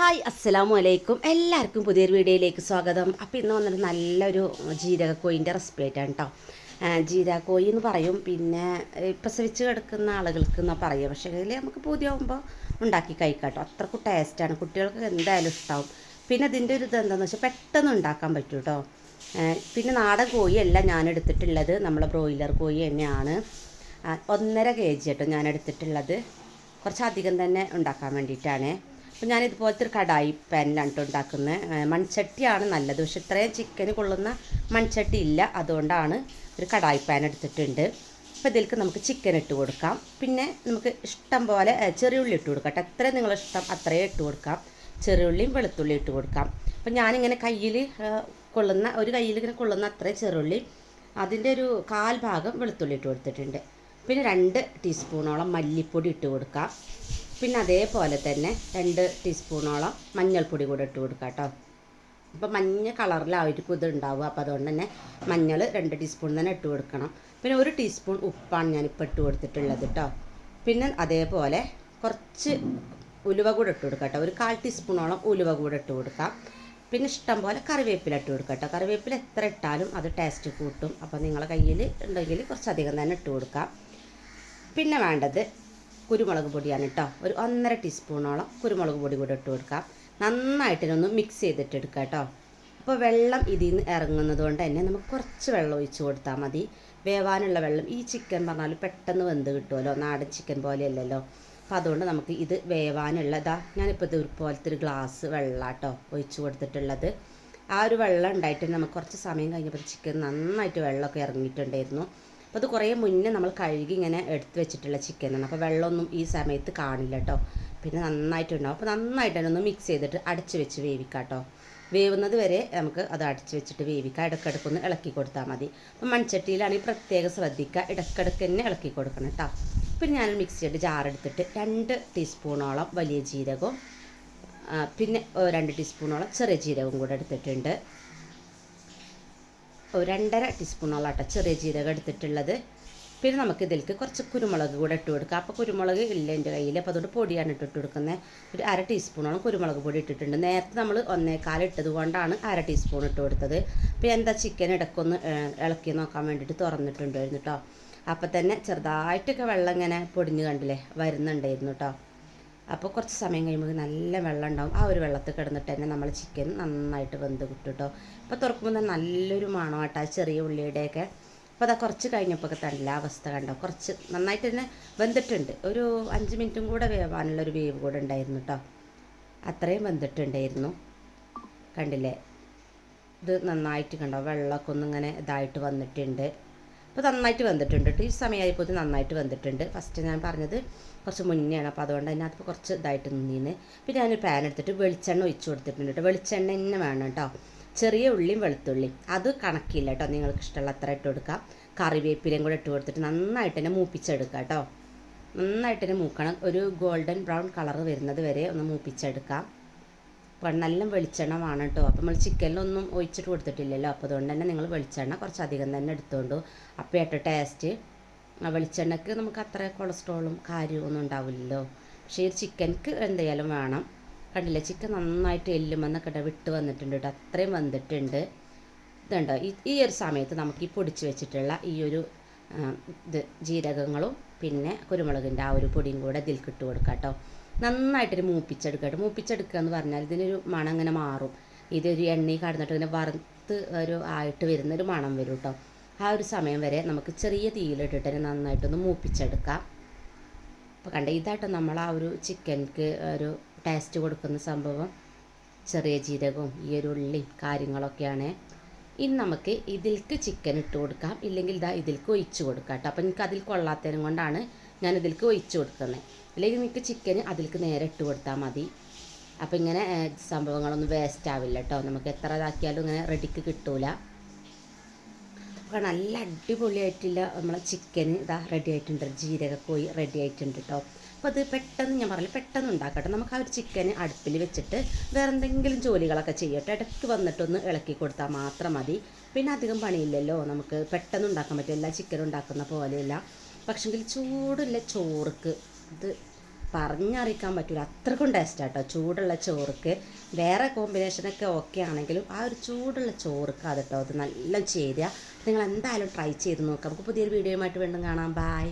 Hi അസ്സലാമു അലൈക്കും. എല്ലാവർക്കും പുതിയൊരു വീഡിയോയിലേക്ക് സ്വാഗതം. അപ്പോൾ ഇന്ന് വന്നിട്ട് നല്ലൊരു ജീരകക്കോയിന്റെ റെസിപ്പി ആയിട്ടാണ് കേട്ടോ ജീരകക്കോയി എന്ന് പറയും. പിന്നെ പ്രസവിച്ച് കിടക്കുന്ന ആളുകൾക്ക് എന്നാൽ പറയുക പക്ഷേ അതിൽ നമുക്ക് പുതിയാകുമ്പോൾ ഉണ്ടാക്കി കഴിക്കാം അത്രക്കും ടേസ്റ്റാണ് കുട്ടികൾക്ക് എന്തായാലും ഇഷ്ടമാവും പിന്നെ ഇതിന്റെ ഒരു ഇത് എന്താണെന്ന് വെച്ചാൽ പെട്ടെന്ന് ഉണ്ടാക്കാൻ പറ്റും കേട്ടോ പിന്നെ നാടൻ കോഴിയല്ല ഞാൻ എടുത്തിട്ടുള്ളത്. നമ്മളെ ബ്രോയിലർ കോഴി തന്നെയാണ്. ഒന്നര കെ ജി കേട്ടോ ഞാൻ എടുത്തിട്ടുള്ളത്. കുറച്ചധികം തന്നെ ഉണ്ടാക്കാൻ വേണ്ടിയിട്ടാണ്. അപ്പോൾ ഞാൻ ഇതുപോലത്തെ ഒരു കടായി പാനിലാണ് കേട്ടോ ഉണ്ടാക്കുന്നത്. മൺചട്ടിയാണ് നല്ലത്. പക്ഷെ ഇത്രയും ചിക്കന് കൊള്ളുന്ന മൺചട്ടി ഇല്ല. അതുകൊണ്ടാണ് ഒരു കടായി പാൻ എടുത്തിട്ടുണ്ട്. അപ്പോൾ ഇതിലേക്ക് നമുക്ക് ചിക്കൻ ഇട്ട് കൊടുക്കാം. പിന്നെ നമുക്ക് ഇഷ്ടം പോലെ ചെറിയുള്ളി ഇട്ട് കൊടുക്കാം കേട്ടോ എത്ര നിങ്ങളെ ഇഷ്ടം അത്രയും ഇട്ട് കൊടുക്കാം. ചെറിയ ഉള്ളിയും വെളുത്തുള്ളി ഇട്ട് കൊടുക്കാം. അപ്പോൾ ഞാനിങ്ങനെ കയ്യിൽ കൊള്ളുന്ന ഒരു കയ്യിൽ ഇങ്ങനെ കൊള്ളുന്ന അത്രയും ചെറുള്ളി അതിന്റെ ഒരു കാൽ ഭാഗം വെളുത്തുള്ളി ഇട്ട് കൊടുത്തിട്ടുണ്ട്. പിന്നെ രണ്ട് ടീസ്പൂണോളം മല്ലിപ്പൊടി ഇട്ട് കൊടുക്കാം. പിന്നെ അതേപോലെ തന്നെ രണ്ട് ടീസ്പൂണോളം മഞ്ഞൾപ്പൊടി കൂടെ ഇട്ട് കൊടുക്കാം കേട്ടോ. അപ്പോൾ മഞ്ഞ കളറിലായിരിക്കും ഇത് ഉണ്ടാവുക. അപ്പോൾ അതുകൊണ്ട് തന്നെ മഞ്ഞൾ രണ്ട് ടീസ്പൂൺ തന്നെ ഇട്ട് കൊടുക്കണം. പിന്നെ ഒരു ടീസ്പൂൺ ഉപ്പാണ് ഞാനിപ്പോൾ ഇട്ട് കൊടുത്തിട്ടുള്ളത് കേട്ടോ. പിന്നെ അതേപോലെ കുറച്ച് ഉലുവ കൂടെ ഇട്ട് കൊടുക്കാം കേട്ടോ. ഒരു കാൽ ടീസ്പൂണോളം ഉലുവ കൂടെ ഇട്ട് കൊടുക്കാം. പിന്നെ ഇഷ്ടം പോലെ കറിവേപ്പില ഇട്ട് കൊടുക്കാം കേട്ടോ. കറിവേപ്പില എത്ര ഇട്ടാലും അത് ടേസ്റ്റ് കൂട്ടും. അപ്പോൾ നിങ്ങളെ കയ്യിൽ ഉണ്ടെങ്കിൽ കുറച്ചധികം തന്നെ ഇട്ട് കൊടുക്കാം. പിന്നെ വേണ്ടത് കുരുമുളക് പൊടിയാണ് കേട്ടോ. ഒരു ഒന്നര ടീസ്പൂണോളം കുരുമുളക് പൊടി കൂടെ ഇട്ട് കൊടുക്കാം. നന്നായിട്ടിനൊന്ന് മിക്സ് ചെയ്തിട്ട് എടുക്കാം കേട്ടോ. അപ്പോൾ വെള്ളം ഇതിൽ നിന്ന് ഇറങ്ങുന്നത് കൊണ്ട് തന്നെ നമുക്ക് കുറച്ച് വെള്ളം ഒഴിച്ച് കൊടുത്താൽ മതി. വേവാനുള്ള വെള്ളം ഈ ചിക്കൻ പറഞ്ഞാൽ പെട്ടെന്ന് വെന്ത് കിട്ടുമല്ലോ. നാടൻ ചിക്കൻ പോലെയല്ലല്ലോ. അപ്പോൾ അതുകൊണ്ട് നമുക്ക് ഇത് വേവാനുള്ള ഇതാ ഞാനിപ്പോൾ ഇത് പോലത്തെ ഒരു ഗ്ലാസ് വെള്ളം കേട്ടോ ഒഴിച്ച് കൊടുത്തിട്ടുള്ളത്. ആ ഒരു വെള്ളം ഉണ്ടായിട്ട് നമുക്ക് കുറച്ച് സമയം കഴിഞ്ഞപ്പോൾ ചിക്കൻ നന്നായിട്ട് വെള്ളമൊക്കെ ഇറങ്ങിയിട്ടുണ്ടായിരുന്നു. അപ്പോൾ അത് കുറേ മുന്നേ നമ്മൾ കഴുകി ഇങ്ങനെ എടുത്ത് വെച്ചിട്ടുള്ള ചിക്കനാണ് അപ്പോൾ വെള്ളമൊന്നും ഈ സമയത്ത് കാണില്ല കേട്ടോ പിന്നെ നന്നായിട്ടുണ്ടാവും. അപ്പോൾ നന്നായിട്ട് തന്നെ ഒന്ന് മിക്സ് ചെയ്തിട്ട് അടച്ച് വെച്ച് വേവിക്കാം കേട്ടോ വേവുന്നത് വരെ നമുക്ക് അത് അടച്ച് വെച്ചിട്ട് വേവിക്കാം. ഇടയ്ക്കിടയ്ക്കൊന്ന് ഇളക്കി കൊടുത്താൽ മതി. അപ്പം മൺചട്ടിയിലാണെങ്കിൽ പ്രത്യേകം ശ്രദ്ധിക്കുക. ഇടയ്ക്കിടയ്ക്ക് തന്നെ ഇളക്കി കൊടുക്കണം കേട്ടോ പിന്നെ ഞാൻ മിക്സിയുടെ ജാറെടുത്തിട്ട് രണ്ട് ടീസ്പൂണോളം വലിയ ജീരകവും പിന്നെ രണ്ട് ടീസ്പൂണോളം ചെറിയ ജീരകവും കൂടെ എടുത്തിട്ടുണ്ട്. രണ്ടര ടീസ്പൂണോളം ആട്ടോ ചെറിയ ജീരകം എടുത്തിട്ടുള്ളത്. പിന്നെ നമുക്ക് ഇതിലേക്ക് കുറച്ച് കുരുമുളക് കൂടെ ഇട്ട് കൊടുക്കുക അപ്പോൾ കുരുമുളക് ഇല്ല എന്റെ കയ്യിൽ. അപ്പോൾ അതുകൊണ്ട് പൊടിയാണ് ഇട്ടിട്ട് കൊടുക്കുന്നത്. ഒരു അര ടീസ്പൂണോളം കുരുമുളക് പൊടി ഇട്ടിട്ടുണ്ട്. നേരത്തെ നമ്മൾ ഒന്നേക്കാൽ ഇട്ടത് കൊണ്ടാണ് അര ടീസ്പൂൺ ഇട്ട് കൊടുത്തത്. അപ്പോൾ എന്താ ചിക്കൻ ഇടക്കൊന്ന് ഇളക്കി നോക്കാൻ വേണ്ടിയിട്ട് തുറന്നിട്ടുണ്ടായിരുന്നു കേട്ടോ അപ്പോൾ തന്നെ ചെറുതായിട്ടൊക്കെ വെള്ളം ഇങ്ങനെ പൊടിഞ്ഞ് കണ്ടില്ലേ വരുന്നുണ്ടായിരുന്നു കേട്ടോ അപ്പോൾ കുറച്ച് സമയം കഴിയുമ്പോൾ നല്ല വെള്ളം ഉണ്ടാവും. ആ ഒരു വെള്ളത്തിൽ കിടന്നിട്ട് തന്നെ നമ്മൾ ചിക്കൻ നന്നായിട്ട് വെന്ത് കിട്ടും കേട്ടോ അപ്പോൾ തുറക്കുമ്പോൾ തന്നെ നല്ലൊരു മണമാട്ടോ ചെറിയ ഉള്ളിയുടെയൊക്കെ. അപ്പോൾ അതാ കുറച്ച് കഴിഞ്ഞപ്പോൾ തന്നെ അവസ്ഥ കണ്ടോ. കുറച്ച് നന്നായിട്ട് തന്നെ വെന്തിട്ടുണ്ട്. ഒരു അഞ്ച് മിനിറ്റും കൂടെ വേവാനുള്ള ഒരു വേവ് കൂടെ ഉണ്ടായിരുന്നു കേട്ടോ അത്രയും വെന്തിട്ടുണ്ടായിരുന്നു. കണ്ടില്ലേ? ഇത് നന്നായിട്ട് കണ്ടോ? വെള്ളമൊക്കെ ഒന്നിങ്ങനെ ഇതായിട്ട് വന്നിട്ടുണ്ട്. അപ്പോൾ നന്നായിട്ട് വന്നിട്ടുണ്ട് കേട്ടോ ഈ സമയമായപ്പോൾ ഇത് നന്നായിട്ട് വന്നിട്ടുണ്ട്. ഫസ്റ്റ് ഞാൻ പറഞ്ഞത് കുറച്ച് മുന്നെയാണ്. അപ്പോൾ അതുകൊണ്ട് തന്നെ അതിപ്പോൾ കുറച്ച് ഇതായിട്ട് നിന്നീന്ന് പിന്നെ ഞാനൊരു പാൻ എടുത്തിട്ട് വെളിച്ചെണ്ണ ഒഴിച്ചു കൊടുത്തിട്ടുണ്ട് കേട്ടോ വെളിച്ചെണ്ണ തന്നെ വേണം കേട്ടോ ചെറിയ ഉള്ളിയും വെളുത്തുള്ളിയും അത് കണക്കില്ല കേട്ടോ നിങ്ങൾക്ക് ഇഷ്ടമുള്ള അത്ര ഇട്ട് കൊടുക്കാം. കറിവേപ്പിലയും കൂടെ ഇട്ട് കൊടുത്തിട്ട് നന്നായിട്ട് തന്നെ മൂപ്പിച്ചെടുക്കുക കേട്ടോ നന്നായിട്ട് തന്നെ മൂക്കണം. ഒരു ഗോൾഡൻ ബ്രൗൺ കളർ വരുന്നത് വരെ ഒന്ന് മൂപ്പിച്ചെടുക്കാം. നല്ല വെളിച്ചെണ്ണ വേണം കേട്ടോ. അപ്പോൾ നമ്മൾ ചിക്കനിലൊന്നും ഒഴിച്ചിട്ട് കൊടുത്തിട്ടില്ലല്ലോ. അപ്പോൾ അതുകൊണ്ട് തന്നെ നിങ്ങൾ വെളിച്ചെണ്ണ കുറച്ച് അധികം തന്നെ എടുത്തോണ്ടു. അപ്പോൾ ഏട്ട ടേസ്റ്റ് ആ വെളിച്ചെണ്ണയ്ക്ക് നമുക്ക് അത്ര കൊളസ്ട്രോളും കാര്യവും ഒന്നും ഉണ്ടാവില്ലല്ലോ. പക്ഷേ ഈ ചിക്കൻക്ക് എന്തായാലും വേണം. കണ്ടില്ലേ? ചിക്കൻ നന്നായിട്ട് എല്ലുമെന്നൊക്കെ ഇട വിട്ട് വന്നിട്ടുണ്ട് കേട്ടോ. അത്രയും വന്നിട്ടുണ്ട്. ഇതുണ്ടോ? ഈ ഒരു സമയത്ത് നമുക്ക് ഈ പൊടിച്ച് വെച്ചിട്ടുള്ള ഈ ഒരു ഇത് ജീരകങ്ങളും പിന്നെ കുരുമുളകിന്റെ ആ ഒരു പൊടിയും കൂടെ ഇതിൽ ഇട്ട് കൊടുക്കാം കേട്ടോ. നന്നായിട്ടൊരു മൂപ്പിച്ചെടുക്കുക കേട്ടോ. മൂപ്പിച്ചെടുക്കുക എന്ന് പറഞ്ഞാൽ ഇതിനൊരു മണം ഇങ്ങനെ മാറും. ഇതൊരു എണ്ണയിൽ കടന്നിട്ട് ഇങ്ങനെ വറുത്ത് ഒരു ആയിട്ട് വരുന്ന ഒരു മണം വരും കേട്ടോ. ആ ഒരു സമയം വരെ നമുക്ക് ചെറിയ തീയിലിട്ടിട്ട് നന്നായിട്ടൊന്ന് മൂപ്പിച്ചെടുക്കാം. അപ്പോൾ കണ്ട ഇതായിട്ട് നമ്മൾ ആ ഒരു ചിക്കൻക്ക് ഒരു ടേസ്റ്റ് കൊടുക്കുന്ന സംഭവം. ചെറിയ ജീരകവും ഈ ഒരു ഉള്ളിയും കാര്യങ്ങളൊക്കെയാണ്. ഇനി നമുക്ക് ഇതിൽക്ക് ചിക്കൻ ഇട്ട് കൊടുക്കാം. ഇല്ലെങ്കിൽ ഇതാ ഇതിൽക്ക് ഒഴിച്ച് കൊടുക്കാം കേട്ടോ. അപ്പോൾ എനിക്ക് അതിൽ കൊള്ളാത്തതിനും കൊണ്ടാണ് ഞാൻ ഇതിൽക്ക് ഒഴിച്ച് കൊടുക്കുന്നത് അല്ലെങ്കിൽ നിങ്ങൾക്ക് ചിക്കൻ അതിലേക്ക് നേരെ ഇട്ട് കൊടുത്താൽ മതി. അപ്പോൾ ഇങ്ങനെ സംഭവങ്ങളൊന്നും വേസ്റ്റ് ആവില്ല കേട്ടോ നമുക്ക് എത്ര ഇതാക്കിയാലും ഇങ്ങനെ റെഡിക്ക് കിട്ടൂല. അപ്പോൾ നല്ല അടിപൊളിയായിട്ടുള്ള നമ്മളെ ചിക്കൻ ഇതാ റെഡി ആയിട്ടുണ്ട്. ജീരകക്കോയി റെഡി ആയിട്ടുണ്ട് കേട്ടോ അപ്പോൾ അത് പെട്ടെന്ന് ഞാൻ പറഞ്ഞില്ല പെട്ടെന്ന് ഉണ്ടാക്കട്ടെ. നമുക്ക് ആ ഒരു ചിക്കൻ അടുപ്പിൽ വെച്ചിട്ട് വേറെ എന്തെങ്കിലും ജോലികളൊക്കെ ചെയ്യട്ടെ. ഇടയ്ക്ക് വന്നിട്ടൊന്ന് ഇളക്കി കൊടുത്താൽ മാത്രം മതി. പിന്നെ അധികം പണിയില്ലല്ലോ. നമുക്ക് പെട്ടെന്ന് ഉണ്ടാക്കാൻ പറ്റും എല്ലാ ചിക്കനും ഉണ്ടാക്കുന്ന പോലെയല്ല. പക്ഷെങ്കിൽ ചൂടുള്ള ചോറുക്ക് ഇത് പറഞ്ഞറിയിക്കാൻ പറ്റില്ല അത്രക്കും ടേസ്റ്റ് കേട്ടോ ചൂടുള്ള ചോറുക്ക് വേറെ കോമ്പിനേഷനൊക്കെ ഓക്കെ ആണെങ്കിലും ആ ഒരു ചൂടുള്ള ചോറുക്ക് അത് കേട്ടോ അത് നല്ല ചേരുക നിങ്ങൾ എന്തായാലും ട്രൈ ചെയ്ത് നോക്കാം. നമുക്ക് പുതിയൊരു വീഡിയോയുമായിട്ട് വീണ്ടും കാണാം. ബായ്